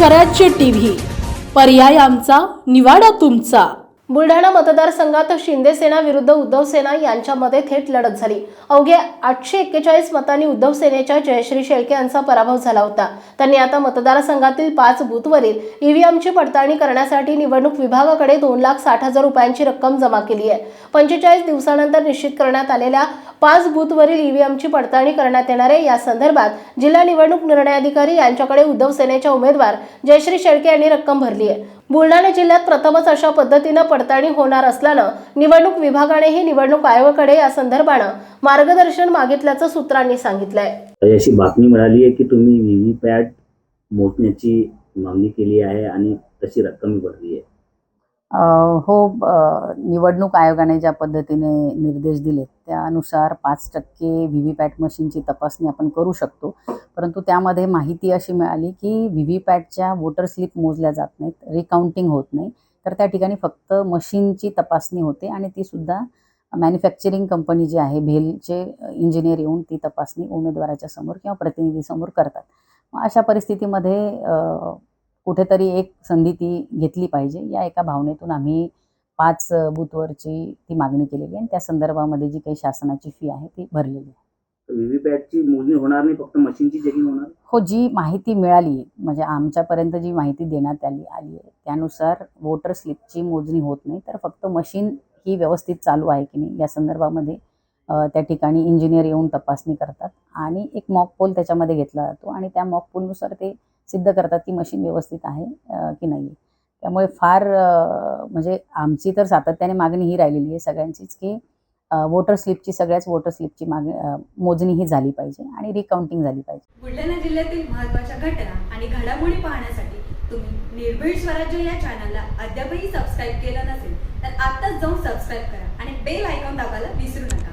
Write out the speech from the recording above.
स्वराज्य टीव्ही. पर्याय आमचा निवाडा तुमचा. बुलढाणा मतदारसंघात शिंदे सेना विरुद्ध उद्धव सेना यांच्यामध्ये थेट लढत झाली. अवघ्या आठशे एक्केचाळीस मतांनी उद्धव सेनेच्या जयश्री शेळके यांचा पराभव झाला होता. त्यांनी आता मतदारसंघातील पाच बूथवरील ईव्हीएमची पडताळणी करण्यासाठी निवडणूक विभागाकडे दोन लाख साठ हजार रुपयांची रक्कम जमा केली आहे. पंचेचाळीस दिवसानंतर निश्चित करण्यात आलेल्या पाच बूथवरील ईव्हीएमची पडताळणी करण्यात येणार आहे. या संदर्भात जिल्हा निवडणूक निर्णय अधिकारी यांच्याकडे उद्धव सेनेच्या उमेदवार जयश्री शेळके यांनी रक्कम भरली आहे. बुलढाणा जिल्ह्यात प्रथमच अशा पद्धतीनं पडताळणी होणार असल्यानं निवडणूक विभागानेही निवडणूक आयोगाकडे या संदर्भानं मार्गदर्शन मागितल्याचं सूत्रांनी सांगितलंय. अशी बातमी मिळाली आहे की तुम्ही व्ही पॅट मोजण्याची मागणी केली आहे आणि तशी रक्कम भरली आहे. हो निवडणूक आयोगाने ज्या पद्धतीने निर्देश दिले त्यानुसार पाच टक्के व्ही व्ही पॅट मशीनची तपासणी आपण करू शकतो. परंतु त्यामध्ये माहिती अशी मिळाली की व्ही व्ही पॅटच्या वोटर स्लिप मोजल्या जात नाहीत रिकाउंटिंग होत नाही. तर त्या ठिकाणी फक्त मशीनची तपासणी होते आणि ती सुद्धा मॅन्युफॅक्चरिंग कंपनी जी आहे भेलचे इंजिनियर येऊन ती तपासणी उमेदवाराच्या समोर किंवा प्रतिनिधीसमोर करतात. मग अशा परिस्थितीमध्ये कुठेतरी एक संधी ती घेतली पाहिजे. या एका भावनेतून आम्ही पाच बूथवरची ती मागणी केलेली आहे आणि त्या संदर्भामध्ये जी काही शासनाची फी आहे ती भरलेली आहे. व्ही व्ही पॅटची मोजणी होणार नाही फक्त मशीनची चेकिंग होणार? हो जी माहिती मिळाली म्हणजे आमच्यापर्यंत जी माहिती देण्यात आली आली आहे त्यानुसार वोटर स्लिपची मोजणी होत नाही तर फक्त मशीन ही व्यवस्थित चालू आहे की नाही या संदर्भामध्ये त्या ठिकाणी इंजिनियर येऊन तपासणी करतात आणि एक मॉक पोल त्याच्यामध्ये घेतला जातो आणि त्या मॉक पोलनुसार ते सिद्ध करतात की मशीन व्यवस्थित आहे की नाही त्यामुळे फार म्हणजे आमची तर सातत्याने मागणी ही राहिलेली आहे सगळ्यांचीच की वोटर स्लिपची सगळ्याच वोटर स्लिपची मागणी मोजणी ही झाली पाहिजे आणि रिकाउंटिंग झाली पाहिजे. बुलढाणा जिल्ह्यातील महत्त्वाच्या घटना आणि घडामोडी पाहण्यासाठी तुम्ही निर्भीड स्वराज्य या चॅनलला अद्यापही सबस्क्राईब केलं नसेल तर आत्ताच जाऊन सबस्क्राईब करा आणि बेल आयकॉन दाबायला विसरू नका.